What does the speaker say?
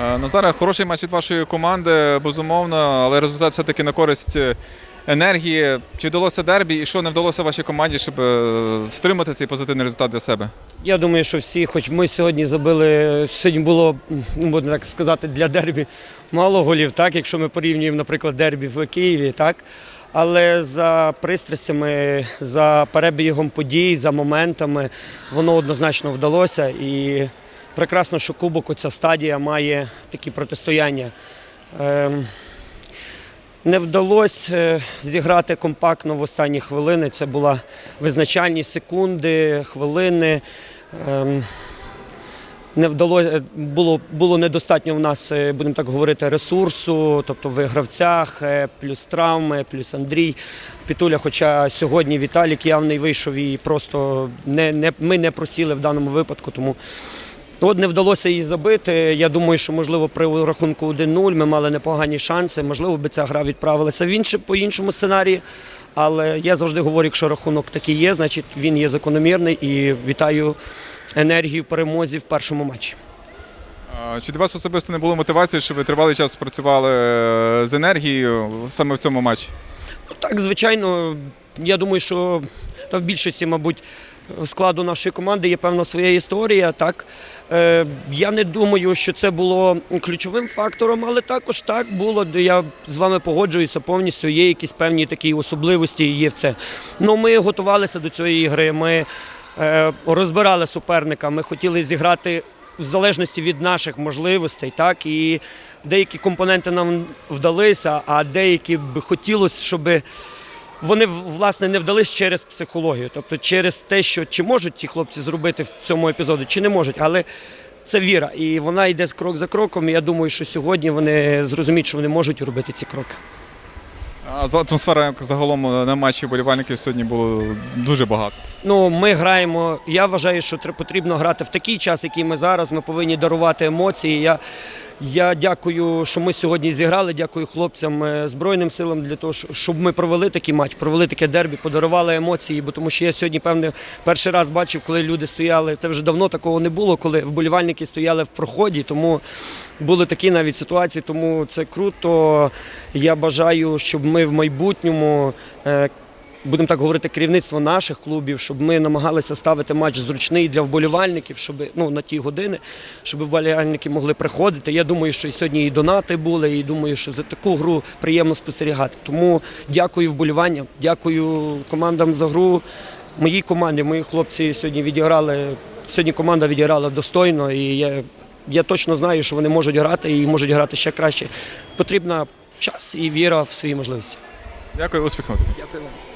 Е, Назаре, хороший матч від вашої команди, безумовно, але результат все-таки на користь е, енергії. Чи вдалося дербі і що не вдалося вашій команді, щоб е, стримати цей позитивний результат для себе? Я думаю, що всі, хоч ми сьогодні забили, сьогодні було, ну, можна так сказати, для дербі мало голів, так, якщо ми порівнюємо, наприклад, дербі в Києві, так. Але за пристрастями, за перебігом подій, за моментами воно однозначно вдалося. І прекрасно, що кубок, оця стадія має такі протистояння. Ем, не вдалося е, зіграти компактно в останні хвилини. Це була визначальні секунди, хвилини. Ем, Не вдалося, було, було недостатньо в нас, е, будемо так говорити, ресурсу, тобто в гравцях, е, плюс травми, плюс Андрій Пітуля. Хоча сьогодні Віталік явний вийшов і просто не, не, ми не просіли в даному випадку. Тому От не вдалося її забити. Я думаю, що можливо при рахунку 1-0 ми мали непогані шанси. Можливо, би ця гра відправилася в інше по іншому сценарії. Але я завжди говорю, якщо рахунок такий є, значить він є закономірний і вітаю енергію перемозі в першому матчі. Чи для вас особисто не було мотивації, щоб ви тривалий час працювали е, з енергією саме в цьому матчі? Ну, Так, звичайно, я думаю, що та в більшості, мабуть, складу нашої команди є певна своя історія. Так е, я не думаю, що це було ключовим фактором, але також так було. Я з вами погоджуюся повністю. Є якісь певні такі особливості. Є в це. Ну, ми готувалися до цієї гри. Ми е, розбирали суперника. Ми хотіли зіграти в залежності від наших можливостей, так і деякі компоненти нам вдалися, а деякі б хотілося, щоб вони власне не вдались через психологію, тобто через те, що чи можуть ті хлопці зробити в цьому епізоді, чи не можуть, але. Це віра, і вона йде крок за кроком. І я думаю, що сьогодні вони зрозуміють, що вони можуть робити ці кроки. Атмосфера загалом на матчі болівальників сьогодні було дуже багато. Ну, ми граємо. Я вважаю, що потрібно грати в такий час, який ми зараз. Ми повинні дарувати емоції. Я, я дякую, що ми сьогодні зіграли. Дякую хлопцям е, Збройним силам для того, щоб ми провели такий матч, провели таке дербі, подарували емоції. Бо тому що я сьогодні, певне, перший раз бачив, коли люди стояли. Це вже давно такого не було, коли вболівальники стояли в проході. Тому були такі навіть ситуації. Тому це круто. Я бажаю, щоб ми в майбутньому. Будемо так говорити, керівництво наших клубів, щоб ми намагалися ставити матч зручний для вболівальників, щоб ну на ті години, щоб вболівальники могли приходити. Я думаю, що і сьогодні і донати були, і думаю, що за таку гру приємно спостерігати. Тому дякую вболіванням, дякую командам за гру. Моїй команді, мої хлопці сьогодні відіграли. Сьогодні команда відіграла достойно, і я, я точно знаю, що вони можуть грати і можуть грати ще краще. Потрібна час і віра в свої можливості. Дякую, успіхів. Дякую вам.